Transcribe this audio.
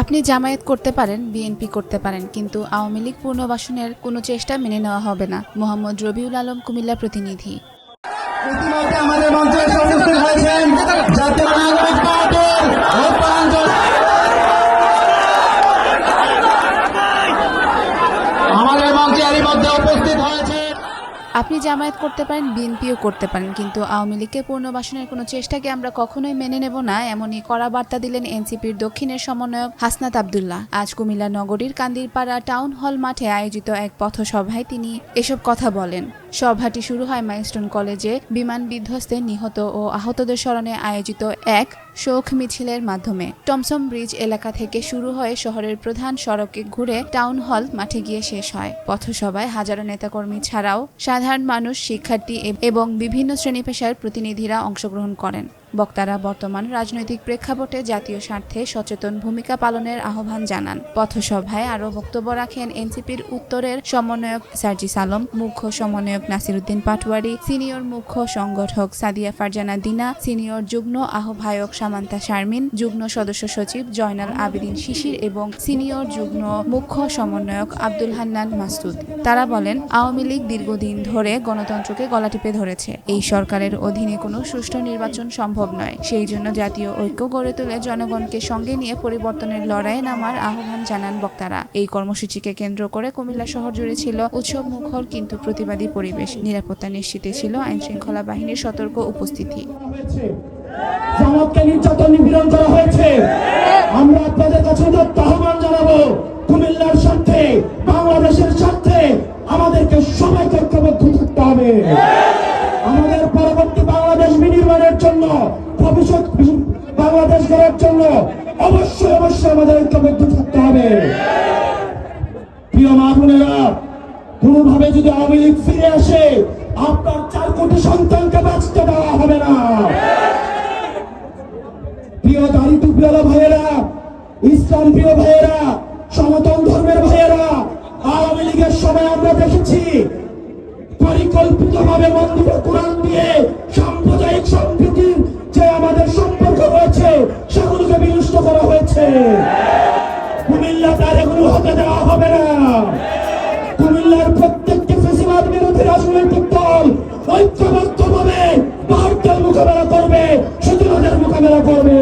আপনি জামায়াত করতে পারেন বিএনপি করতে পারেন, কিন্তু আওয়ামী লীগ পুনর্বাসনের কোনো চেষ্টা মেনে নেওয়া হবে না। মোহাম্মদ রবিউল আলম, কুমিল্লা প্রতিনিধি। আমাদের আপনি জামায়াত করতে পারেন, বিএনপিও করতে পারেন, কিন্তু আওয়ামী লীগের পুনর্বাসনের কোনো চেষ্টাকে আমরা কখনোই মেনে নেব না, এমনই কড়া বার্তা দিলেন এনসিপির দক্ষিণের সমন্বয়ক হাসনাত আবদুল্লাহ। আজ কুমিল্লা নগরীর কান্দিরপাড়া টাউন হল মাঠে আয়োজিত এক পথসভায় তিনি এসব কথা বলেন। সভাটি শুরু হয় মাইলস্টোন কলেজে। বিমান বিধ্বস্তে নিহত ও আহতদের স্মরণে আয়োজিত এক শোক মিছিলের মাধ্যমে। টমসম ব্রিজ এলাকা থেকে শুরু হয়ে শহরের প্রধান সড়কে ঘুরে টাউন হল মাঠে গিয়ে শেষ হয়। পথসভায় হাজারো নেতাকর্মী ছাড়াও সাধারণ মানুষ, শিক্ষার্থী এবং বিভিন্ন শ্রেণি পেশার প্রতিনিধিরা অংশগ্রহণ করেন। বক্তারা বর্তমান রাজনৈতিক প্রেক্ষাপটে জাতীয় স্বার্থে সচেতন ভূমিকা পালনের আহ্বান জানান। পথসভায় আরও বক্তব্য রাখেন এনসিপির উত্তরের সমন্বয়ক সার্জিস আলম, মুখ্য সমন্বয়ক নাসিরুদ্দিন পাটোয়ারি, সিনিয়র মুখ্য সংগঠক সাদিয়া ফারজানা দিনা, সিনিয়র যুগ্ম আহ্বায়ক সামান্তা শারমিন, যুগ্ম সদস্য সচিব জয়নাল আবেদিন শিশির এবং সিনিয়র যুগ্ম মুখ্য সমন্বয়ক আব্দুল হান্নান মাসুদ। তারা বলেন, আওয়ামী লীগ দীর্ঘদিন ধরে গণতন্ত্রকে গলা টিপে ধরেছে। এই সরকারের অধীনে কোনো সুষ্ঠু নির্বাচন সম্ভব নয়। সেই জন্য জাতীয় ঐক্য গড়ে তুলে জনগণকে সঙ্গে নিয়ে পরিবর্তনের লড়াইয়ে নামার আহ্বান জানান বক্তারা। এই কর্মসূচিকে কেন্দ্র করে কুমিল্লা শহর জুড়ে ছিল উৎসব মুখর কিন্তু প্রতিবাদী পরিবেশ। নিরাপত্তা নিশ্চিতে ছিল আইন শৃঙ্খলা বাহিনীর সতর্ক উপস্থিতি। আমাদেরকে সবাইকে ঐক্যবদ্ধ থাকতে হবে। বাংলাদেশ গড়ার জন্য অবশ্যই অবশ্যই আমাদের ঐক্যবদ্ধ থাকতে হবে। প্রিয় মা বোনেরা, কোনোভাবে যদি আওয়ামী লীগ ফিরে আসে, আপনার চার কোটি সন্তানকে বাঁচতে দেওয়া হবে না। প্রিয় দাড়ি টুপিওয়ালা ভাইয়েরা, ইসলাম প্রিয় ভাইয়েরা সনাতন ধর্মের ভাইয়েরা, আওয়ামী লীগের সময় আমরা দেখেছি পরিকল্পিত ভাবে মন্দিরে কোরআন দিয়ে মোকাবেলা করবে শত্রুদের মোকাবেলা করবে।